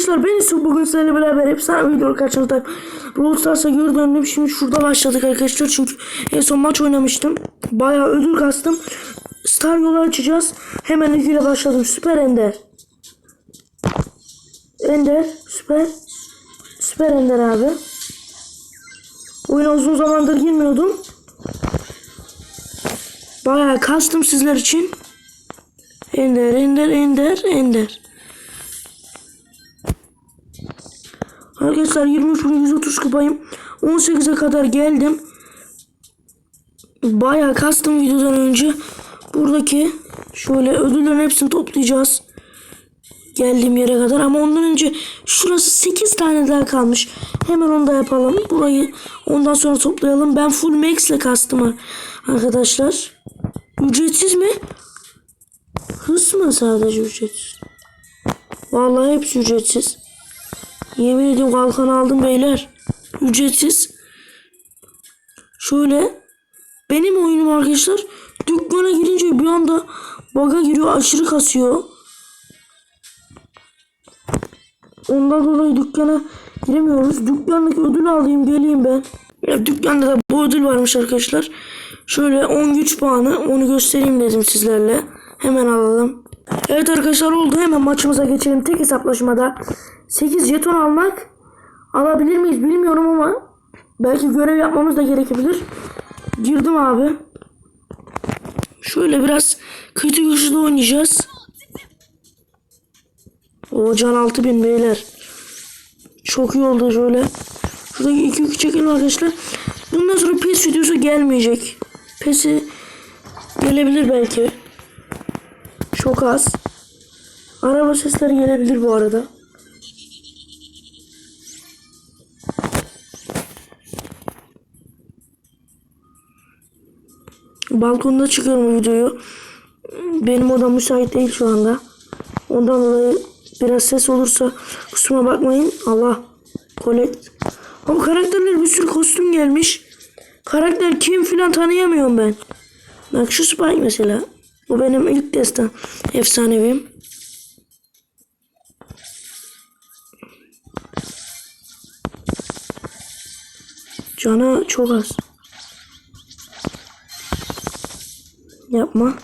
arkadaşlar ben Yusuf bugün sizlerle beraber efsane video karşınızda Brawl Stars'a geri döndüm. Şimdi şurada başladık arkadaşlar. Çünkü en son maç oynamıştım. Bayağı ödül kastım. Star yolu açacağız. Hemen ilgiyle başladım. Süper Ender. Ender süper. Süper Ender abi. Oyuna uzun zamandır girmiyordum. Bayağı kastım sizler için. Ender Ender Ender Ender Arkadaşlar 23 bin 130 kupayım. 18'e kadar geldim. Bayağı kastım videodan önce. Buradaki şöyle ödüllerin hepsini toplayacağız. Geldiğim yere kadar ama ondan önce şurası 8 tane daha kalmış. Hemen onu da yapalım. Burayı ondan sonra toplayalım. Ben full max ile kastım arkadaşlar. Ücretsiz mi? Hız mı sadece ücretsiz? Vallahi hepsi ücretsiz. Yemin ediyorum kalkan aldım beyler. Ücretsiz. Şöyle. Benim oyunum arkadaşlar. Dükkana girince bir anda baga giriyor. Aşırı kasıyor. Ondan dolayı dükkana giremiyoruz. Dükkandaki ödül alayım geleyim ben. Ya dükkanda da bu ödül varmış arkadaşlar. Şöyle 10 güç puanı onu göstereyim dedim sizlerle. Hemen alalım. Evet arkadaşlar oldu. Hemen maçımıza geçelim. Tek hesaplaşmada 8 jeton almak alabilir miyiz bilmiyorum ama belki görev yapmamız da gerekebilir. Girdim abi. Şöyle biraz kötü güçlü oynayacağız. O can 6000 beyler. Çok iyi oldu şöyle. Şuradaki 2 2 çekelim arkadaşlar. Bundan sonra PES videosu gelmeyecek. PES'i gelebilir belki. Çok az. Araba sesleri gelebilir bu arada. Balkonda çıkıyorum videoyu. Benim odam müsait değil şu anda. Ondan dolayı biraz ses olursa kusura bakmayın. Allah. Collect. Ama karakterler bir sürü kostüm gelmiş. Karakter kim filan tanıyamıyorum ben. Bak şu Spike mesela. Bu benim ilk destan. Efsanevim. Cana çok az. Yapma.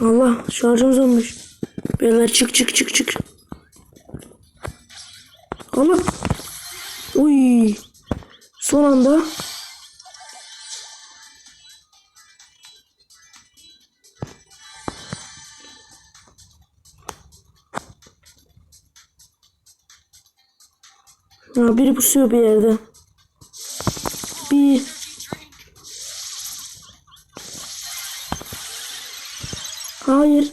Allah şarjımız olmuş. Beyler çık çık çık çık. Allah. Uy. Son anda. Ha, biri pusuyor bir yerde. Bir. Hayır.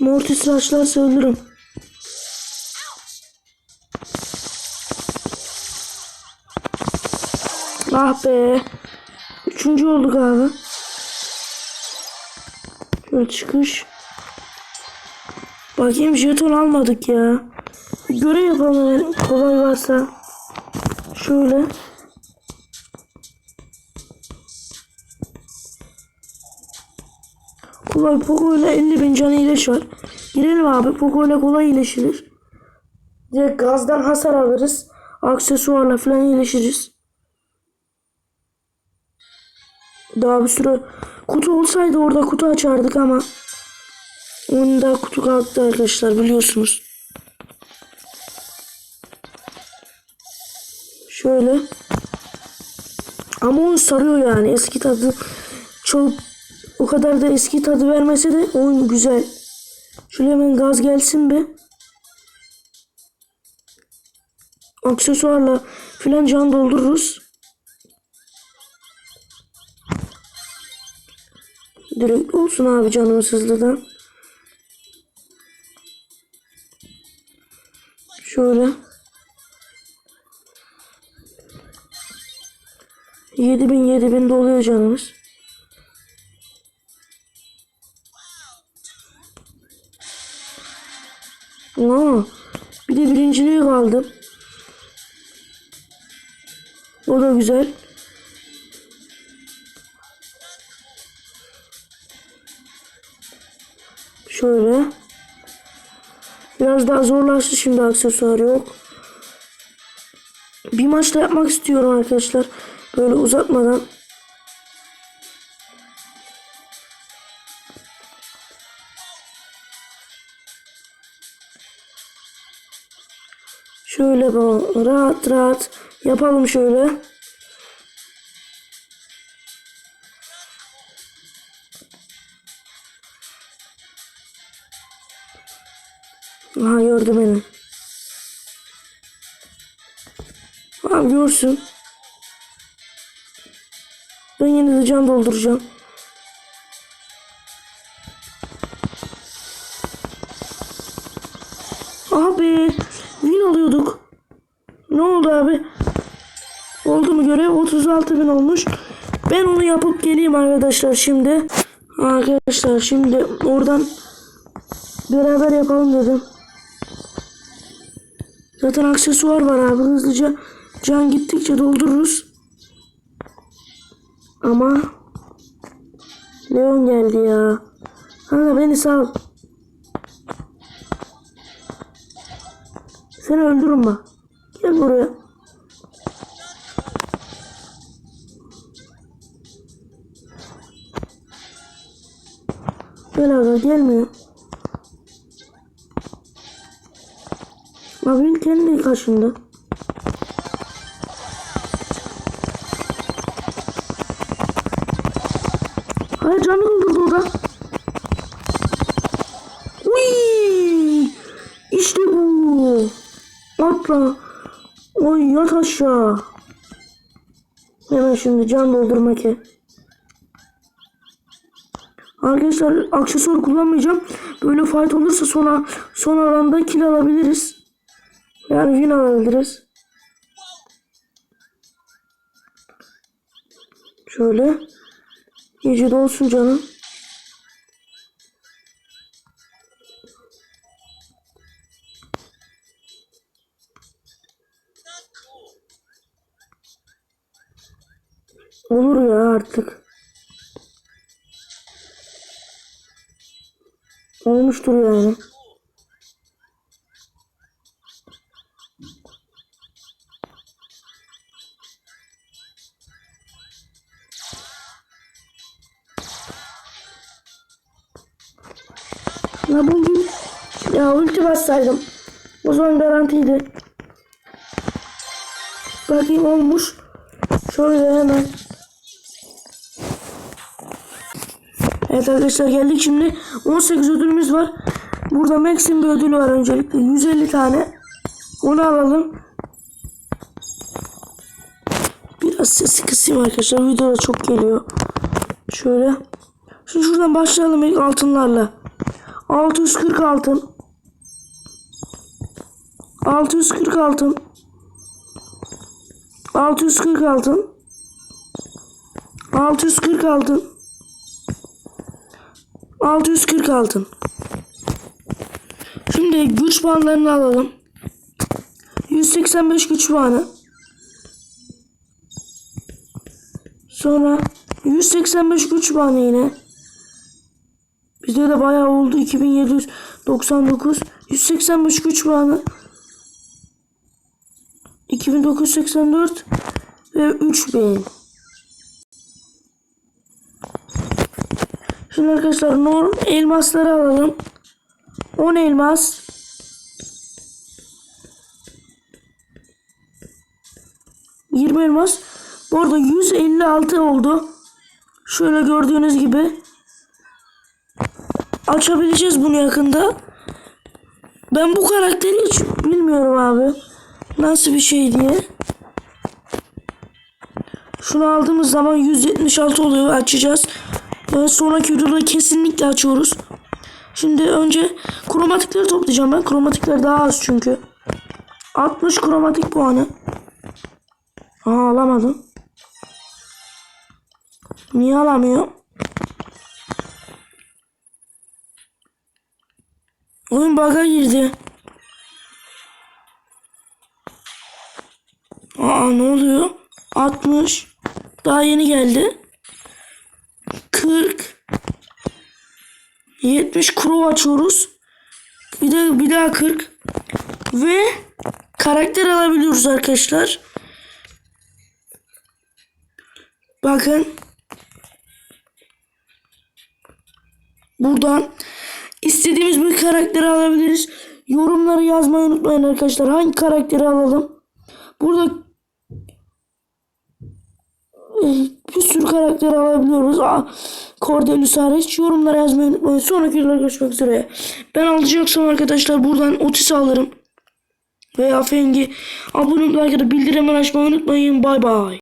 Mortis rushlarsa ölürüm. Ah be. Üçüncü olduk abi. Şöyle çıkış. Bakayım jeton almadık ya. Bir görev yapalım kolay varsa. Şöyle. Kolay Poco ile 50 bin canı iyileş var. Girelim abi. Poco ile kolay iyileşilir. Direkt gazdan hasar alırız. Aksesuarla falan iyileşiriz. Daha bir sürü kutu olsaydı orada kutu açardık ama onda kutu kalktı arkadaşlar biliyorsunuz. Şöyle. Ama onu sarıyor yani eski tadı çok o kadar da eski tadı vermese de oyun güzel. Şöyle hemen gaz gelsin be. Aksesuarla filan can doldururuz. Direkt olsun abi canımız hızlıdan. Şöyle. 7000 7000 doluyor canımız. Aa, bir de birinciliğe kaldım. O da güzel. Şöyle. Biraz daha zorlaştı şimdi aksesuar yok. Bir maçta yapmak istiyorum arkadaşlar. Böyle uzatmadan. Şöyle rahat rahat yapalım şöyle. Gördü beni. Abi görsün. Ben yine de can dolduracağım. Abi win alıyorduk. Ne oldu abi? Oldu mu görev? 36 bin olmuş. Ben onu yapıp geleyim arkadaşlar şimdi. Arkadaşlar şimdi oradan beraber yapalım dedim. Zaten aksesuar var abi. Hızlıca can gittikçe doldururuz. Ama Leon geldi ya. Kanka beni sal. Seni öldürürüm bak. Gel buraya. Gel abi gelmiyor. Kendi kaşındı. Hayır canı doldurdu o da. İşte bu. Atla. Oy yat aşağı. Hemen şimdi can doldurmak ki. Arkadaşlar aksesuar kullanmayacağım. Böyle fight olursa sonra son alanda kill alabiliriz. Yani win alabiliriz. Şöyle. İyice dolsun canım. Olur ya artık. Olmuştur yani. Ya bugün ya ulti bassaydım. O zaman garantiydi. Bakayım olmuş. Şöyle hemen. Evet arkadaşlar geldik şimdi. 18 ödülümüz var. Burada Max'in bir ödülü var öncelikle. 150 tane. Onu alalım. Biraz sesi kısayım arkadaşlar. Videoda çok geliyor. Şöyle. Şimdi şuradan başlayalım ilk altınlarla. 640 altın. 640 altın. 640 altın. 640 altın. 640 altın. Şimdi güç puanlarını alalım. 185 güç puanı. Sonra 185 güç puanı yine. Bizde de bayağı oldu. 2799. 185 güç puanı. 2984 ve 3000. Şimdi arkadaşlar norm elmasları alalım. 10 elmas. Yirmi elmas. Bu arada 156 oldu. Şöyle gördüğünüz gibi. Açabileceğiz bunu yakında. Ben bu karakteri hiç bilmiyorum abi. Nasıl bir şey diye. Şunu aldığımız zaman 176 oluyor açacağız. Ve sonraki videoda kesinlikle açıyoruz. Şimdi önce kromatikleri toplayacağım ben. Kromatikler daha az çünkü. 60 kromatik puanı. Aa alamadım. Niye alamıyor? Oyun bug'a girdi. Aa ne oluyor? 60. Daha yeni geldi. 40. 70 Crow açıyoruz. Bir de bir daha 40. Ve karakter alabiliyoruz arkadaşlar. Bakın. Buradan istediğimiz bir karakteri alabiliriz. Yorumları yazmayı unutmayın arkadaşlar. Hangi karakteri alalım? Burada bir sürü karakter alabiliyoruz. Aa, Cordelius hariç. Yorumlara yazmayı unutmayın. Sonraki videoda görüşmek üzere. Ben alacaksam arkadaşlar buradan Otis alırım. Veya Fengi. Abone olmayı, bildirimleri açmayı unutmayın. Bay bay.